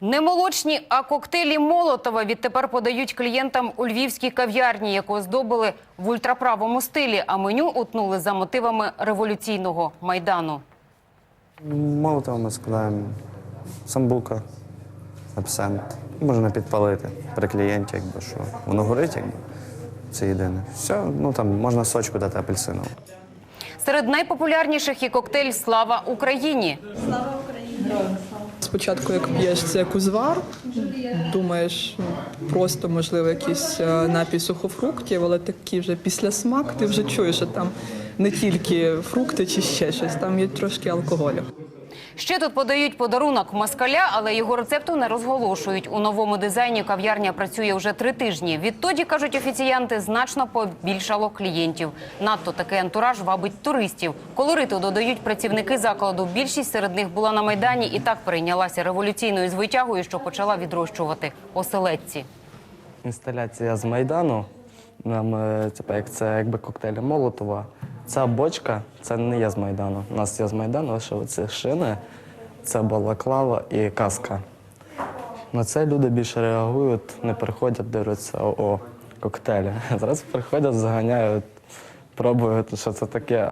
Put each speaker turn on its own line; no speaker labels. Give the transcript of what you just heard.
Не молочні, а коктейлі Молотова відтепер подають клієнтам у львівській кав'ярні, яку оздобили в ультраправому стилі, а меню утнули за мотивами революційного майдану.
Молотова ми складаємо самбука, абсент. Можна підпалити при клієнті, якби що. Воно горить, якби. Це єдине. Все, ну там можна сочку дати апельсинову.
Серед найпопулярніших є коктейль Слава Україні.
Спочатку, як п'єш це як узвар, думаєш, ну, просто можливо якийсь е, напій сухофруктів, але такий вже після смак, ти вже чуєш, що там не тільки фрукти чи ще щось, там є трошки алкоголю.
Ще тут подають подарунок москаля, але його рецепту не розголошують. У новому дизайні кав'ярня працює вже три тижні. Відтоді, кажуть офіціянти, значно побільшало клієнтів. Надто такий антураж вабить туристів. Колориту додають працівники закладу. Більшість серед них була на майдані і так перейнялася революційною звитягою, що почала відрощувати оселедці.
інсталяція з Майдану. Нам е, типу, як це якби коктейлі Молотова. Ця бочка це не є з Майдану. У нас є з Майдану лише оці шини, це балаклава і каска. На це люди більше реагують, не приходять, дивляться о коктейлі. Зараз приходять, заганяють, пробують, що це таке.